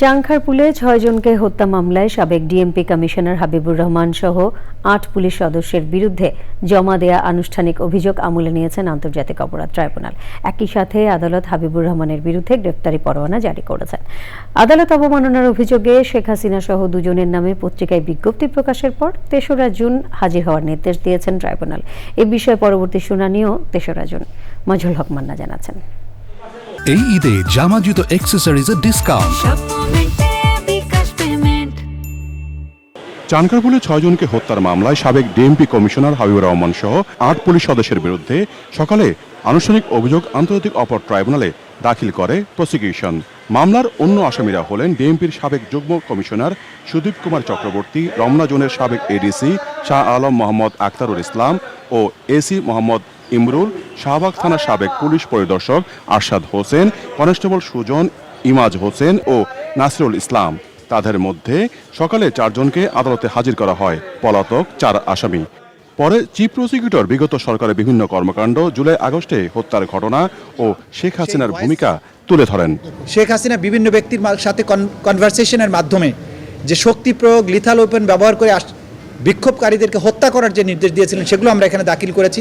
চাংখারপুলে ছয়জনকে হত্যা মামলায় সাবেক ডিএমপি কমিশনার হাবিবুর রহমান সহ আট পুলিশ সদস্যের বিরুদ্ধে জমা দেয়া আনুষ্ঠানিক অভিযোগ আমলে নিয়েছেন আন্তর্জাতিক অপরাধ ট্রাইব্যুনাল। একই সাথে আদালত হাবিবুর রহমানের বিরুদ্ধে গ্রেফতারি পরোয়ানা জারি করেছেন। আদালত অবমাননার অভিযোগে শেখ হাসিনা সহ দুজনের নামে পত্রিকায় বিজ্ঞপ্তি প্রকাশের পর তেসরা জুন হাজির হওয়ার নির্দেশ দিয়েছেন ট্রাইব্যুনাল। এ বিষয়ে পরবর্তী শুনানিও তেসরা জুন। মজহুল হক মান্না জানাচ্ছেন। এই ঈদে জামা জুতো অ্যাক্সেসরিজের ডিসকাউন্ট চানকারপুলে ছয়জনকে হত্যার মামলায় সাবেক ডিএমপি কমিশনার হাবিবুর রহমান সহ আট পুলিশ সদস্যের বিরুদ্ধে সকালে আনুষ্ঠানিক অভিযোগ আন্তর্জাতিক অপর ট্রাইব্যুনালে দাখিল করে প্রসিকিউশন। মামলার অন্য আসামিরা হলেন ডিএমপির সাবেক যুগ্ম কমিশনার সুদীপ কুমার চক্রবর্তী রমনা জোনের সাবেক এডিসি শাহ আলম মোহাম্মদ আক্তারুল ইসলাম ও এসি মোহাম্মদ ইমরুল, শাহবাগ থানার সাবেক পুলিশ পরিদর্শক আরশাদ হোসেন, কনস্টেবল সুজন, ইমাজ হোসেন ও নাসিরুল ইসলাম। তাদের মধ্যে সকালে চারজনকে আদালতে হাজির করা হয়, পলাতক চার আসামি। পরে চিফ প্রসিকিউটর বিগত সরকারের বিভিন্ন কর্মকাণ্ড, জুলাই আগস্টে হত্যার ঘটনা ও শেখ হাসিনার ভূমিকা তুলে ধরেন। শেখ হাসিনা বিভিন্ন ব্যক্তির সাথে কনভারসেশনের মাধ্যমে যে শক্তি প্রয়োগ লিথাল ওপেন ব্যবহার করে বিক্ষোভকারীদেরকে হত্যা করার যে নির্দেশ দিয়েছিলেন সেগুলো আমরা এখানে দাখিল করেছি।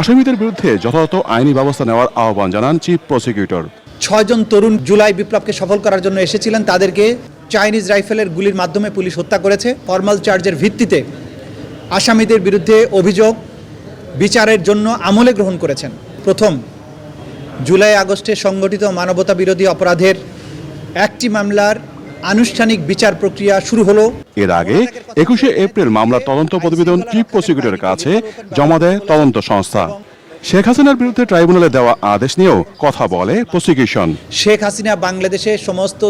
আসামিদের বিরুদ্ধে যথাযথ আইনি ব্যবস্থা নেওয়ার আহ্বান জানান চিফ প্রসিকিউটর। ছয়জন তরুণ জুলাই বিপ্লবকে সফল করার জন্য এসেছিলেন। তাদেরকে চাইনিজ রাইফেলের গুলির মাধ্যমে পুলিশ হত্যা করেছে। ফর্মাল চার্জের ভিত্তিতে আসামিদের বিরুদ্ধে অভিযোগ বিচারের জন্য আমলে গ্রহণ করেছেন। প্রথম জুলাই আগস্টে সংগঠিত মানবতা বিরোধী অপরাধের একটি মামলার আনুষ্ঠানিক বিচার প্রক্রিয়া শুরু হলো। এর আগে একুশে এপ্রিল মামলার তদন্ত প্রতিবেদন চিফ প্রসিকিউটরের কাছে জমা দেয় তদন্ত সংস্থা। শেখ হাসিনার বিরুদ্ধে ট্রাইব্যুনালে দেওয়া আদেশ নিয়েও কথা বলে প্রসিকিউশন। শেখ হাসিনা বাংলাদেশে সমস্ত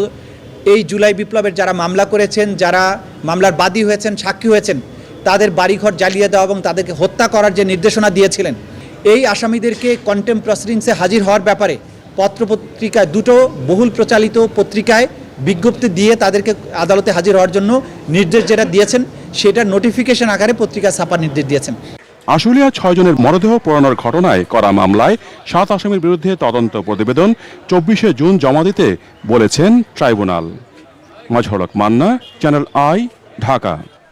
এই জুলাই বিপ্লবের যারা মামলা করেছেন যারা মামলার বাদী হয়েছেন সাক্ষী হয়েছেন তাদের বাড়িঘর জ্বালিয়ে দেওয়া এবং তাদেরকে হত্যা করার যে নির্দেশনা দিয়েছিলেন এই আসামিদেরকে কন্টেম প্রসিডিংসে হাজির হওয়ার ব্যাপারে পত্রপত্রিকায় দুটো বহুল প্রচালিত পত্রিকায় বিজ্ঞপ্তি দিয়ে তাদেরকে আদালতে হাজির হওয়ার জন্য নির্দেশ যেটা দিয়েছেন সেটা নোটিফিকেশন আকারে পত্রিকা ছাপার নির্দেশ দিয়েছেন। আশুলিয়া ছয়জনের মরদেহ পোড়ানোর ঘটনায় করা মামলায় সাত আসামির বিরুদ্ধে তদন্ত প্রতিবেদন চব্বিশে জুন জমা দিতে বলেছেন ট্রাইব্যুনাল। মাজহরক মান্না চ্যানেল আই, ঢাকা।